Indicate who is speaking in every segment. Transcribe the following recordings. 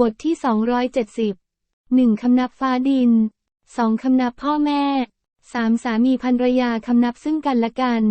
Speaker 1: บทที่ 270 1 คำนับฟ้าดิน 2 คำนับพ่อแม่ 3 สามีภรรยาคำนับซึ่งกันและกัน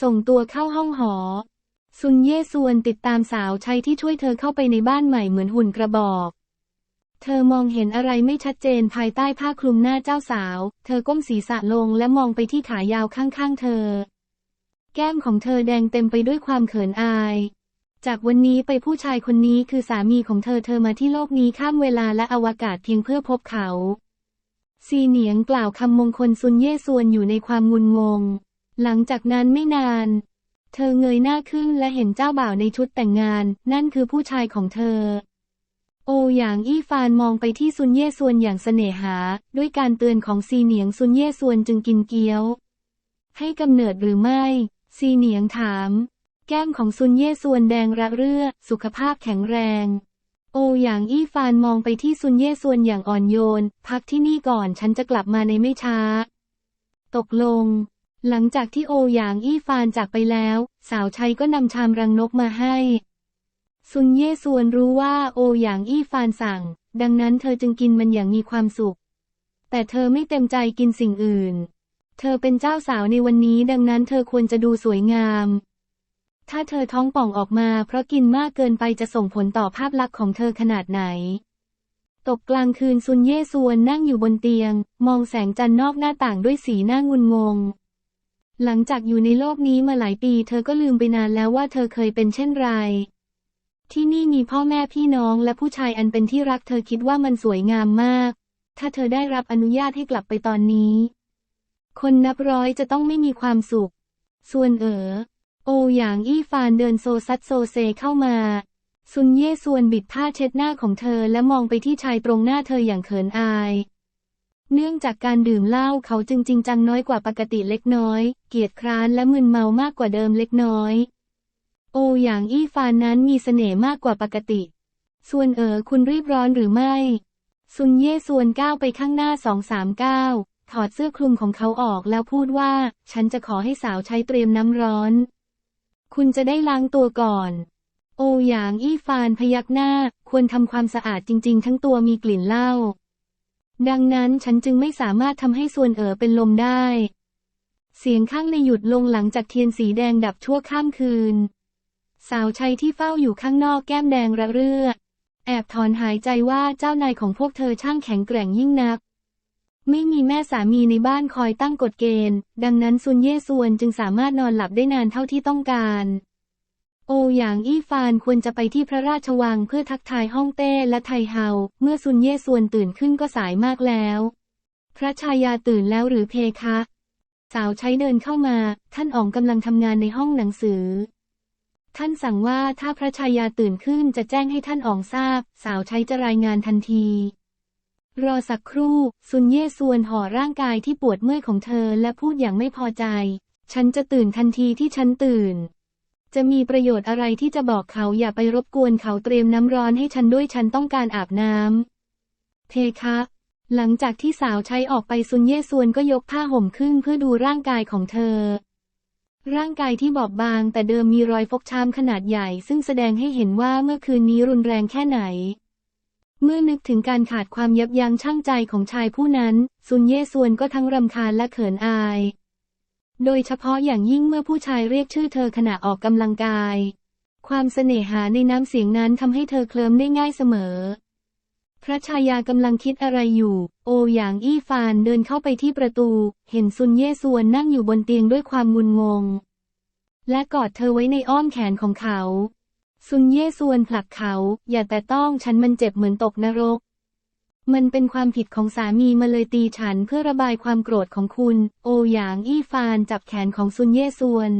Speaker 1: ส่งตัวเข้าห้องหอ ซุนเย่ซวนติดตามสาวใช้ที่ช่วยเธอเข้าไปในบ้านใหม่เหมือนหุ่นกระบอก เธอมองเห็นอะไรไม่ชัดเจนภายใต้ผ้าคลุมหน้าเจ้าสาว เธอก้มศีรษะลงและมองไปที่ขายาวข้างๆเธอ แก้มของเธอแดงเต็มไปด้วยความเขินอาย จากวันนี้ไปผู้ชายคนนี้คือสามีของเธอเธอมาที่โลกนี้ข้ามเวลาและอวกาศเพียงเพื่อพบเขา ซีเหนียงกล่าวคำมงคลซุนเย่ซวนอยู่ในความงุนงง หลังจากนั้นไม่นาน เธอเงยหน้าขึ้นและเห็นเจ้าบ่าวในชุดแต่งงาน นั่นคือผู้ชายของเธอ โอหยางอี้ฟานมองไปที่ซุนเย่ซวนอย่างเสน่หา ด้วยการเตือนของซีเหนียงซุนเย่ซวนจึงกินเกี๊ยว ให้กำเนิดหรือไม่ ซีเหนียงถาม แก้มของซุนเย่ซวนแดงระเรื่อ สุขภาพแข็งแรง โอหยางอี้ฟานมองไปที่ซุนเย่ซวนอย่างอ่อนโยน พักที่นี่ก่อนฉันจะกลับมาในไม่ช้า ตกลง หลังจากที่โอหยางอี้ฟานจากไปแล้ว สาวใช้ก็นำชามรังนกมาให้ ซุนเย่ซวนรู้ว่าโอหยางอี้ฟานสั่ง ดังนั้นเธอจึงกินมันอย่างมีความสุข แต่เธอไม่เต็มใจกินสิ่งอื่น เธอเป็นเจ้าสาวในวันนี้ดังนั้นเธอควรจะดูสวยงาม ถ้าเธอท้องป่องออกมาเพราะกินมากเกินไปจะส่งผลต่อภาพลักษณ์ของเธอขนาดไหน ตกกลางคืนซุนเย่ซวนนั่งอยู่บนเตียง มองแสงจันทร์นอกหน้าต่างด้วยสีหน้างุนงง หลังจากอยู่ในโลกนี้มาหลายปีเธอก็ลืมไปนานแล้วว่าเธอเคยเป็นเช่นไร ที่นี่มีพ่อแม่พี่น้องและผู้ชายอันเป็นที่รักเธอคิดว่ามันสวยงามมาก ถ้าเธอได้รับอนุญาตให้กลับไปตอนนี้ คนนับร้อยจะต้องไม่มีความสุข ส่วนเอ๋อ โอหยางอี้ฟานเดินโซซัดโซเซเข้ามา ซุนเย่ส่วนบิดผ้าเช็ดหน้าของเธอและมองไปที่ชายตรงหน้าเธออย่างเขินอาย เนื่องจากการดื่มเหล้าเขาจึงจริงจังน้อยกว่าปกติเล็กน้อย เกียจคร้านและมึนเมามากกว่าเดิมเล็กน้อย โอหยางอี้ฟานนั้นมีเสน่ห์มากกว่าปกติ ส่วนเอ๋อคุณรีบร้อนหรือไม่ซุนเย่ส่วนก้าวไปข้างหน้าสองสามก้าวถอดเสื้อคลุมของเขาออกแล้วพูดว่า ฉันจะขอให้สาวใช้เตรียมน้ำร้อน คุณจะได้ล้างตัวก่อน โอหยางอี้ฟานพยักหน้า ควรทำความสะอาดจริง ๆ ทั้งตัวมีกลิ่นเหล้า ดังนั้นฉันจึงไม่สามารถทำให้ส่วนเอ๋อเป็นลมได้ เสียงข้างในหยุดลงหลังจากเทียนสีแดงดับชั่วข้ามคืน สาวใช้ที่เฝ้าอยู่ข้างนอกแก้มแดงระเรื่อ แอบถอนหายใจว่าเจ้านายของพวกเธอช่างแข็งแกร่งยิ่งนัก ไม่มีแม่สามีในบ้านคอยตั้งกฎเกณฑ์ ดังนั้นซุนเย่ซวนจึงสามารถนอนหลับได้นานเท่าที่ต้องการ โอหยางอี้ฟานควรจะไปที่พระราชวังเพื่อทักทายฮ่องเต้และไทเฮา เมื่อซุนเย่ซวนตื่นขึ้นก็สายมากแล้ว พระชายาตื่นแล้วหรือเพคะ สาวใช้เดินเข้ามา ท่านอ๋องกำลังทำงานในห้องหนังสือ ท่านสั่งว่าถ้าพระชายาตื่นขึ้นจะแจ้งให้ท่านอ๋องทราบ สาวใช้จะรายงานทันที รอสักครู่ ซุนเย่ซวนห่อร่างกายที่ปวดเมื่อยของเธอและพูดอย่างไม่พอใจ ฉันจะตื่นทันทีที่ฉันตื่น จะมีประโยชน์อะไรที่จะบอกเขาอย่าไปรบกวนเขาเตรียมน้ำร้อนให้ฉันด้วยฉันต้องการอาบน้ำเพคะ หลังจากที่สาวใช้ออกไปซุนเย่ซวนก็ยกผ้าห่มขึ้นเพื่อดูร่างกายของเธอ ร่างกายที่บอบบางแต่เดิมมีรอยฟกช้ำขนาดใหญ่ ซึ่งแสดงให้เห็นว่าเมื่อคืนนี้รุนแรงแค่ไหน เมื่อนึกถึงการขาดความยับยั้งชั่งใจของชายผู้นั้น ซุนเย่ซวนก็ทั้งรำคาญและเขินอาย โดยเฉพาะอย่างยิ่งเมื่อผู้ชายเรียกชื่อเธอขณะออกกำลังกาย ความเสน่หาในน้ำเสียงนั้นทำให้เธอเคลิ้มได้ง่ายเสมอ พระชายากำลังคิดอะไรอยู่ โอหยางอี้ฟานเดินเข้าไปที่ประตู เห็นซุนเย่ซวนนั่งอยู่บนเตียงด้วยความงุนงง และกอดเธอไว้ในอ้อมแขนของเขา ซุนเย่ซวนผลักเขา อย่าแต่ต้องฉันมันเจ็บเหมือนตกนรก มันเป็นความผิดของสามีมาเลยตีฉันเพื่อระบายความโกรธของคุณ โอหยางอี้ฟานจับแขนของซุนเย่ซวน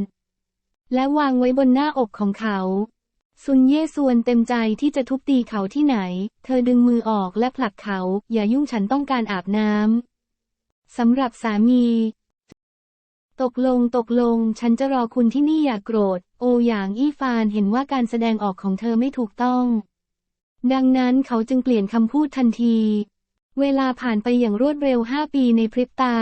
Speaker 1: และวางไว้บนหน้าอกของเขา ซุนเย่ซวนเต็มใจที่จะทุบตีเขาที่ไหน เธอดึงมือออกและผลักเขา อย่ายุ่งฉันต้องการอาบน้ำสำหรับสามี ตกลงตกลง ฉันจะรอคุณที่นี่อย่ากโกรธ โอหยางอี้ฟานเห็นว่าการแสดงออกของเธอไม่ถูกต้อง ดังนั้นเขาจึงเปลี่ยนคำพูดทันที เวลาผ่านไปอย่างรวดเร็วห้าปีในพริบตา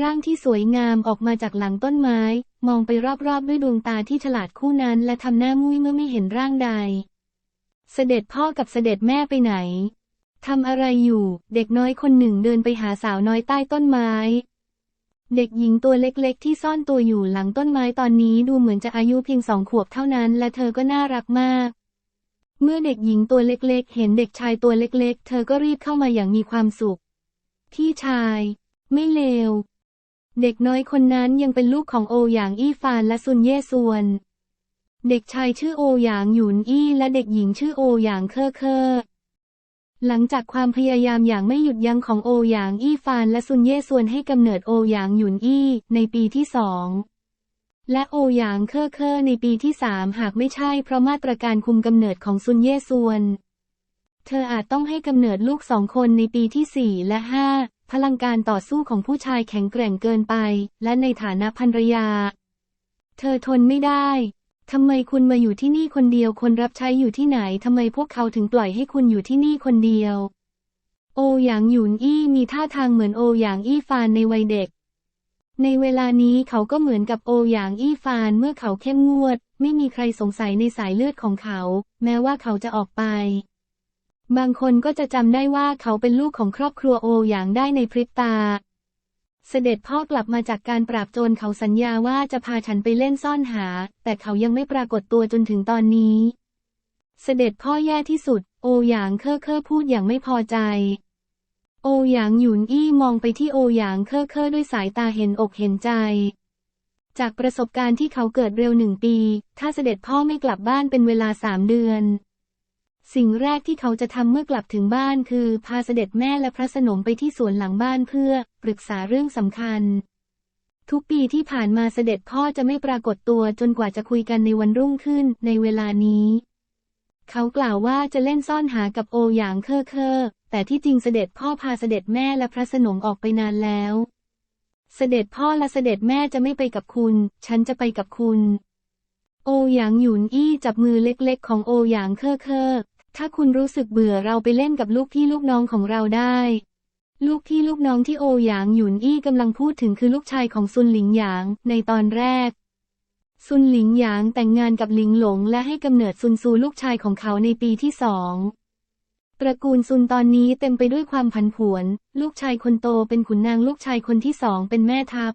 Speaker 1: ร่างที่สวยงามออกมาจากหลังต้นไม้ มองไปรอบๆด้วยดวงตาที่ฉลาดคู่นั้น และทำหน้ามุ้ยเมื่อไม่เห็นร่างใด เสด็จพ่อกับเสด็จแม่ไปไหนทำอะไรอยู่ เด็กน้อยคนหนึ่งเดินไปหาสาวน้อยใต้ต้นไม้ เด็กหญิงตัวเล็กๆ ที่ซ่อนตัวอยู่หลังต้นไม้ตอนนี้ดูเหมือนจะอายุเพียงสองขวบเท่านั้น และเธอก็น่ารักมาก เมื่อเด็กหญิงตัวเล็กๆ เห็นเด็กชายตัวเล็กๆ เธอก็รีบเข้ามาอย่างมีความสุข พี่ชาย ไม่เลว เด็กน้อยคนนั้นยังเป็นลูกของโอหยางอี้ฟานและซุนเย่ซวน เด็กชายชื่อโอหยางหยุนอี้และเด็กหญิงชื่อโอหยางเคอเคอ หลังจากความพยายามอย่างไม่หยุดยั้งของโอหยางอี้ฟานและซุนเย่ซวนให้กำเนิดโอหยางหยุนอี้ในปีที่สองและโอหยางเคอเคอในปีที่สามหากไม่ใช่เพราะมาตรการคุมกำเนิดของซุนเย่ซวน เธออาจต้องให้กำเนิดลูกสองคนในปีที่สี่และห้าพลังการต่อสู้ของผู้ชายแข็งแกร่งเกินไป และในฐานะภรรยา เธอทนไม่ได้ ทำไมคุณมาอยู่ที่นี่คนเดียวคนรับใช้อยู่ที่ไหนทำไมพวกเขาถึงปล่อยให้คุณอยู่ที่นี่คนเดียว โอหยางหยุนอี้มีท่าทางเหมือนโอหยางอี้ฟานในวัยเด็ก ในเวลานี้เขาก็เหมือนกับโอหยางอี้ฟานเมื่อเขาเข้มงวด ไม่มีใครสงสัยในสายเลือดของเขา แม้ว่าเขาจะออกไป บางคนก็จะจำได้ว่าเขาเป็นลูกของครอบครัวโอหยางได้ในพริบตา เสด็จพ่อกลับมาจากการปราบโจรเขาสัญญาว่าจะพาฉันไปเล่นซ่อนหา แต่เขายังไม่ปรากฏตัวจนถึงตอนนี้ เสด็จพ่อแย่ที่สุด โอหยางเคอเคอพูดอย่างไม่พอใจ โอหยางหยุนอี้มองไปที่โอหยางเคอเคอด้วยสายตาเห็นอกเห็นใจ จากประสบการณ์ที่เขาเกิดเร็วหนึ่งปี ถ้าเสด็จพ่อไม่กลับบ้านเป็นเวลาสามเดือน สิ่งแรกที่เขาจะทำเมื่อกลับถึงบ้านคือ พาเสด็จแม่และพระสนมไปที่สวนหลังบ้านเพื่อ ปรึกษาเรื่องสำคัญ ทุกปีที่ผ่านมาเสด็จพ่อจะไม่ปรากฏตัวจนกว่าจะคุยกันในวันรุ่งขึ้นในเวลานี้ เขากล่าวว่าจะเล่นซ่อนหากับโอหยางเคอเคอแต่ที่จริงเสด็จพ่อพาเสด็จแม่และพระสนมออกไปนานแล้ว เสด็จพ่อและเสด็จแม่จะไม่ไปกับคุณ ฉันจะไปกับคุณโอหยางหยุนอี้จับมือเล็กๆ ของโอหยางเคอเคอ ถ้าคุณรู้สึกเบื่อเราไปเล่นกับลูกพี่ลูกน้องของเราได้ ลูกพี่ลูกน้องที่โอหยางหยุนอี้กำลังพูดถึงคือลูกชายของซุนหลิงหยางในตอนแรก ซุนหลิงหยางแต่งงานกับหลิงหลงและให้กำเนิดซุนซูลูกชายของเขาในปีที่สองตระกูลซุนตอนนี้เต็มไปด้วยความผันผวน ลูกชายคนโตเป็นขุนนางลูกชายคนที่สองเป็นแม่ทัพ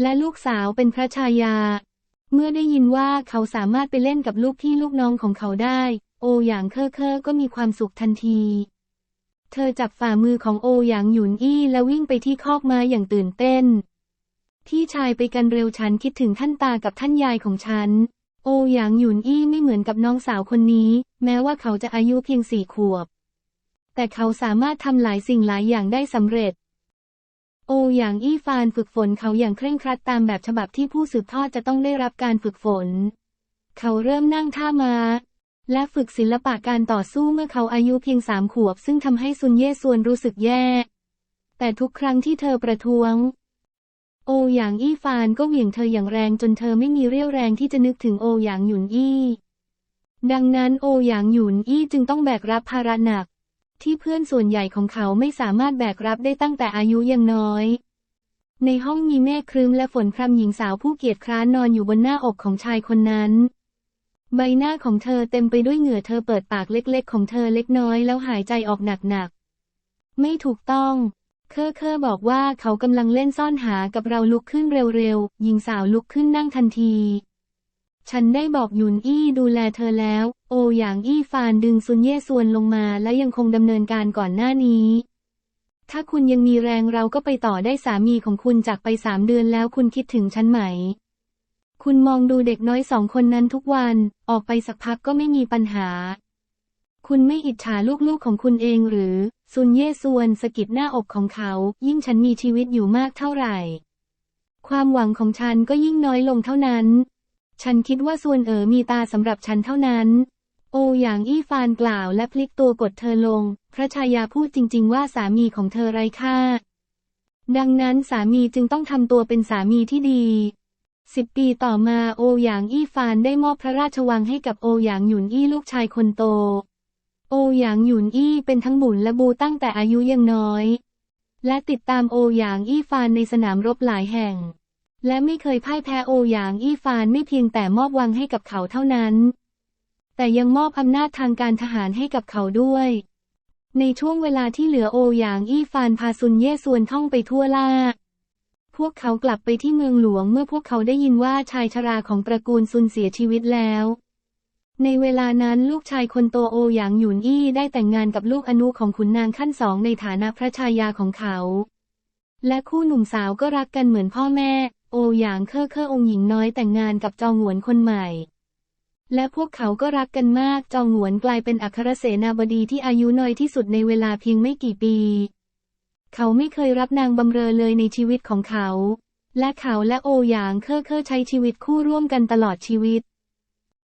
Speaker 1: และลูกสาวเป็นพระชายา เมื่อได้ยินว่าเขาสามารถไปเล่นกับลูกพี่ลูกน้องของเขาได้ อหยางเคอเคอก็มีความสุขทันที เธอจับฝ่ามือของโอหยางหยุนอี้และวิ่งไปที่คอกม้าอย่างตื่นเต้น พี่ชายไปกันเร็วฉันคิดถึงท่านตากับท่านยายของฉัน โอหยางหยุนอี้ไม่เหมือนกับน้องสาวคนนี้ แม้ว่าเขาจะอายุเพียงสี่ขวบ แต่เขาสามารถทำหลายสิ่งหลายอย่างได้สำเร็จโอหยางอี้ฟานฝึกฝนเขาอย่างเคร่งครัดตามแบบฉบับที่ผู้สืบทอดจะต้องได้รับการฝึกฝน เขาเริ่มนั่งท่ามา้า และฝึกศิลปะการต่อสู้เมื่อเขาอายุเพียงสามขวบ ซึ่งทำให้ซุนเย่ซวนรู้สึกแย่ แต่ทุกครั้งที่เธอประท้วง โอหยางอี้ฟานก็เหวี่ยงเธออย่างแรงจนเธอไม่มีเรี่ยวแรงที่จะนึกถึงโอหยางหยุนอี้ดังนั้นโอหยางหยุนอี้จึงต้องแบกรับภาระหนัก ที่เพื่อนส่วนใหญ่ของเขาไม่สามารถแบกรับได้ตั้งแต่อายุยังน้อย ในห้องมีเมฆครึ้มและฝนพรำหญิงสาวผู้เกียจคร้านนอนอยู่บนหน้าอกของชายคนนั้น ใบหน้าของเธอเต็มไปด้วยเหงื่อเธอเปิดปากเล็กๆ ของเธอเล็กน้อยแล้วหายใจออกหนักๆ ไม่ถูกต้อง เคอเคอบอกว่าเขากำลังเล่นซ่อนหากับเราลุกขึ้นเร็วๆ หญิงสาวลุกขึ้นนั่งทันที ฉันได้บอกหยุนอี้ดูแลเธอแล้ว โอหยางอี้ฟานดึงซุนเย่ซวนลงมาและยังคงดำเนินการก่อนหน้านี้ถ้าคุณยังมีแรงเราก็ไปต่อได้สามีของคุณจากไปสามเดือนแล้วคุณคิดถึงฉันไหม คุณมองดูเด็กน้อยสองคนนั้นทุกวัน ออกไปสักพักก็ไม่มีปัญหา คุณไม่อิจฉาลูกๆของคุณเองหรือ ซุนเย่ซวนสกิดหน้าอกของเขา ยิ่งฉันมีชีวิตอยู่มากเท่าไหร่ ความหวังของฉันก็ยิ่งน้อยลงเท่านั้น ฉันคิดว่าซวนเอ๋อมีตาสำหรับฉันเท่านั้น โอหยางอี้ฟานกล่าวและพลิกตัวกดเธอลง พระชายาพูดจริง ๆ ว่าสามีของเธอไร้ค่า ดังนั้นสามีจึงต้องทำตัวเป็นสามีที่ดี สิบปีต่อมาโอหยางอี้ฟานได้มอบพระราชวังให้กับโอหยางหยุนอี้ลูกชายคนโต โอหยางหยุนอี้เป็นทั้งบุญและบูตั้งแต่อายุยังน้อย และติดตามโอหยางอี้ฟานในสนามรบหลายแห่ง และไม่เคยพ่ายแพ้โอหยางอี้ฟานไม่เพียงแต่มอบวังให้กับเขาเท่านั้น แต่ยังมอบอำนาจทางการทหารให้กับเขาด้วย ในช่วงเวลาที่เหลือโอหยางอี้ฟานพาซุนเย่ซวนท่องไปทั่วล่า พวกเขากลับไปที่เมืองหลวงเมื่อพวกเขาได้ยินว่าชายชราของตระกูลซุนเสียชีวิตแล้ว ในเวลานั้นลูกชายคนโตโอหยางหยุนอี้ได้แต่งงานกับลูกอนุของขุนนางขั้นสองในฐานะพระชายาของเขา และคู่หนุ่มสาวก็รักกันเหมือนพ่อแม่ โอหยางเคอเคอองหญิงน้อยแต่งงานกับจองหวนคนใหม่ และพวกเขาก็รักกันมากจองหวนกลายเป็นอัครเสนาบดีที่อายุน้อยที่สุดในเวลาเพียงไม่กี่ปี เขาไม่เคยรับนางบำเรอเลยในชีวิตของเขา และเขาและโอหยางเคอเคอใช้ชีวิตคู่ร่วมกันตลอดชีวิต